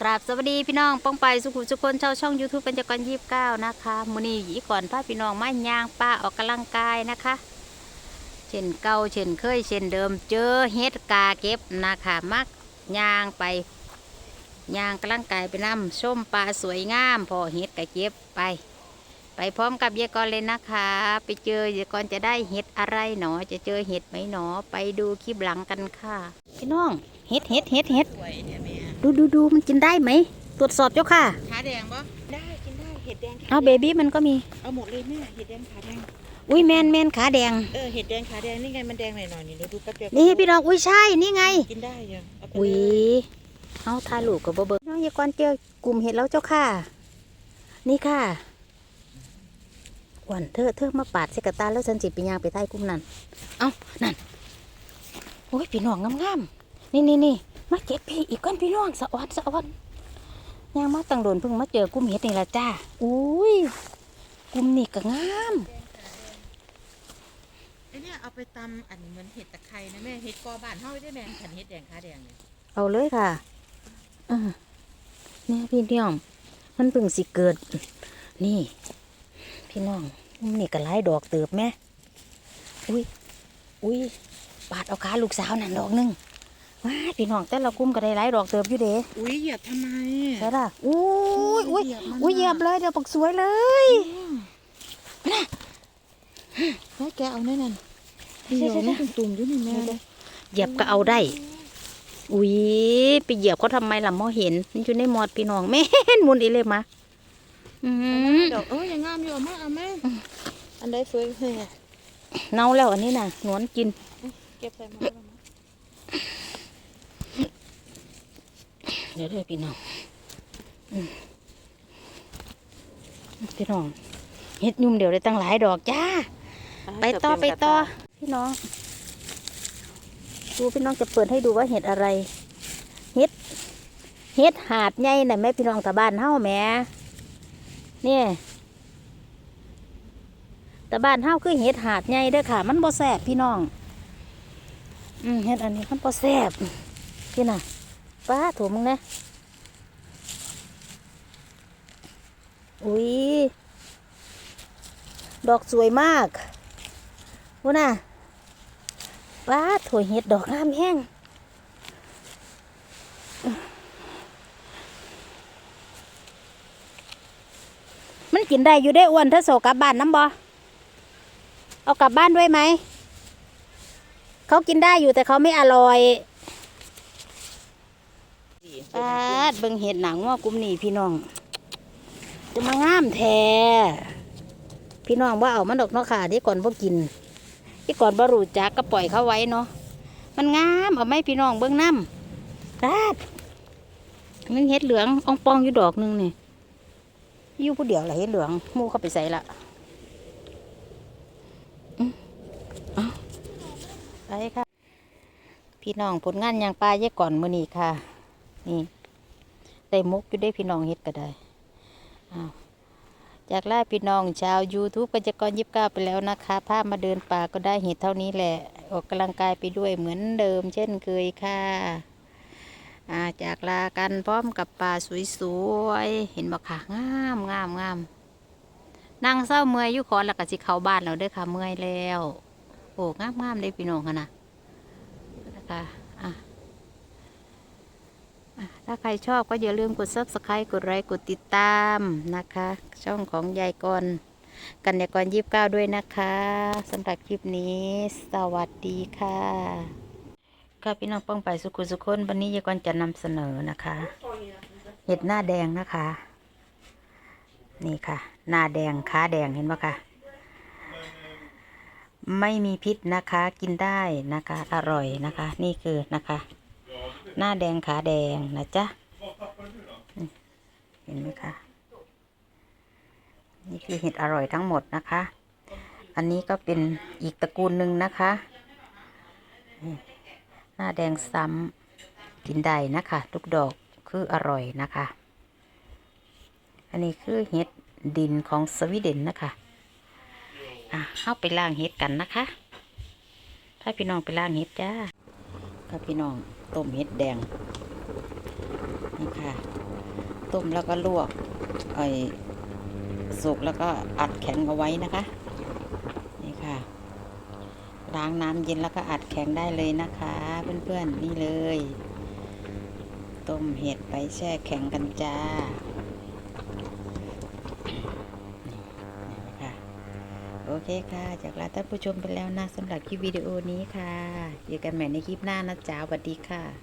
กราบสวัสดีพี่น้องป้องไปสุขุมสุคนชาวช่อง YouTube เป็นจักรยี่สิบเก้านะคะมือนี้หยีก่อนพาพี่น้องมาย่างป้าออกกำลังกายนะคะ เช่นเก่าเช่นเคยเช่นเดิมเจอเฮ็ดกาเก็บนะคะมักย่างไปย่างกำลังกายไปน้ำชมปลาสวยงาม พอเฮ็ดกาเก็บไป ไปพร้อมกับเยายกรเลยนะคะ ไปเจอเยายกรจะได้เห็ดอะไรหนอจะเจอเห็ดไหมหนอไปดูคลิปหลังกันค่ะ พี่น้องเห็ดเห็ดเห็ดเห็ด ดูดูดูมันกินได้ไหม ตรวจสอบเจ้าค่ะ ขาแดงปะได้กินได้เห็ดแดงขาเอาเบบี้มันก็มี เอาหมดเลยแม่เห็ดแดงขาแดงอุ้ยแมนแมนขาแดง เออเห็ดแดงขาแดงนี่ไงมันแดงหน่อยๆนี่เราดูแป๊บเดียวนี่พี่น้องอุ้ยใช่นี่ไง กินได้ยังเอาไปอุ้ยเลยเอาทายลูกกับเบอร์น้องยายกรเจอกลุ่มเห็ดแล้วเจ้าค่ะ นี่ค่ะอ้วันเธอเธอมาปาดเสกบตาแล้วฉันจิไปยางไปใต้กลุ่มนั้น เอานั่น โอ้ยพี่น้องงามๆนี่นี่นี่ มาเก็บพี่อีกก้อนพี่น้องสะออนสะออนยางมาตั้งโดนเพิ่งมาเจอกลุ่มเห็ดนี่ละจ้าอุ้ยกลุ่มนี่ก็งามไอเนี่ยเอาไปตำอันเหมือนเห็ดตะไคร้นะแม่เห็ดกอบ้านเฮาได้แม่ขันเห็ดแดงขาแดงเนี่ยเอาเลยค่ะอ่าเนี่ยพี่น้อง มันเพิ่งสิเกิด นี่ พี่น้องนี่ก็ไล่ดอกเติบแม่อุ้ยอุ้ยปาดเอาขาลูกสาวนั่นดอกหนึง ว้ายพี่น้องแต่ละกลุ่มก็ได้ไล่ดอกเติบอยู่เด้อุ้ยเหยียบทำไมใช่ล่ะอุ้ยอุ้ยเหยียบมันอุ้ยเหยียบเลยเดี๋ยวปักสวยเลยเฮ้ยแกเอาแน่นั่นเดี๋ยวนี่ตุ่มๆอยู่นี่แม่เลยเหยียบก็เอาได้อุ้ยไปเหยียบเขาทำไมล่ะมอเห็นมันอยู่ในหมอดพี่น้องแม่นหมุนอีเลยมาอืมเดี๋ยวเอ้ยยังงามอยู่เอามาเอามาอันใดสวยเฮ้ยเน่าแล้วอันนี้น่ะหนวนกิน เก็บใส่มา เดี๋ยวเด้อพี่น้องอืมพี่น้องเฮ็ดยุ่มเดี๋ยวได้ตั้งหลายดอกจ้า ไปต่อไปต่อพี่น้อง ดูพี่น้องจะเปิดให้ดูว่าเห็ดอะไร เห็ด เห็ดหาดใหญ่น่ะแม่พี่น้องตะบ้านเฮาแหม่เนี่ยตะบ้านเฮาคือเห็ดหาดใหญ่เด้อค่ะ มันบ่แซ่บพี่น้อง อืมเห็ดอันนี้มันบ่แซ่บพี่น่ะ ป้าถูมึงนะ อุ้ย ดอกสวยมากวูน่ะป้าถั่วเห็ดดอกงามแห้งมันกินได้อยู่ได้อ้วนถ้าโศกลับบ้านน้ำบอเอากลับบ้านด้วยไหม เขากินได้อยู่แต่เขาไม่อร่อย ปาดเบิ่งเห็ดหนังว่ากลุ่มนี้พี่น้อง จะมางามแท้พี่น้องว่าเอามันดอกเนาะค่ะที่ก่อนพวกกิน ที่ก่อนบรูจักก็ปล่อยเขาไว้เนาะมันงามเอาไหมพี่น้องเบิ้งน้ำราดมันเห็ดเหลืองอองปองอยู่ดอกหนึงนี่อยู่ผู้เดียวละเห็ดเหลืองมูเข้าไปใส่ละไปค่ะพี่น้องผลงานยางปลาเยอะก่อนมือนี้ค่ะ นี่ได้มุกอยู่ได้พี่น้องเห็ดก็ได้จากล่าพี่น้องชาว YouTube กัจกรยิบเก้าไปแล้วนะคะภาพมาเดินป่าก็ได้เห็นเท่านี้แหละ ออกกำลังกายไปด้วยเหมือนเดิม เช่นเคยค่ะาจากลากันพร้อมกับป่าสวยๆ เห็นบอกค่ะ งามงามงามนั่งเศร้าเมื่อยอยู่ขอนแล้วก็สิเข้าบ้านแล้วเด้อค่ะเมื่อยแล้ว โอ้งามงามเลยพี่น้องค่ะนะนะคะอะ ถ้าใครชอบก็อย่าลืมกด subscribe กดไลค์กดติดตามนะคะ ช่องของยายกรกันยากรยีิบเก้าด้วยนะคะสำหรับคลิปนี้ สวัสดีค่ะค่ะพี่น้องป้องไปสุขุสุคนวันนี้ยายกรจะนำเสนอนะคะ เห็ดหน้าแดงนะคะ นี่ค่ะ หน้าแดงขาแดงเห็นไหมคะไม่มีพิษนะคะ กินได้นะคะ อร่อยนะคะ นี่คือนะคะ หน้าแดงขาแดงนะจ๊ะเห็นไหมคะ นี่คือเห็ดอร่อยทั้งหมดนะคะ อันนี้ก็เป็นอีกตระกูลหนึ่งนะคะ หน้าแดงซ้ำกินได้นะคะทุกดอกคืออร่อยนะคะ อันนี้คือเห็ดดินของสวีเดนนะคะอะเข้าไปล่างเห็ดกันนะคะ ถ้าพี่น้องไปล่างเห็ดจ้า ค่ะพี่น้องต้มเห็ดแดงนี่ค่ะ ต้มแล้วก็ลวกไอ้สุกแล้วก็อัดแข็งเอาไว้นะคะ นี่ค่ะ ล้างน้ำเย็นแล้วก็อัดแข็งได้เลยนะคะ เพื่อนๆนี่เลย ต้มเห็ดไปแช่แข็งกันจ้านี่นะคะโอ เคค่ะ จากลาท่านผู้ชมไปแล้วนะสำหรับคลิปวิดีโอนี้ค่ะเจอกันใหม่ในคลิปหน้านะจ๊ะสวัสดีค่ะ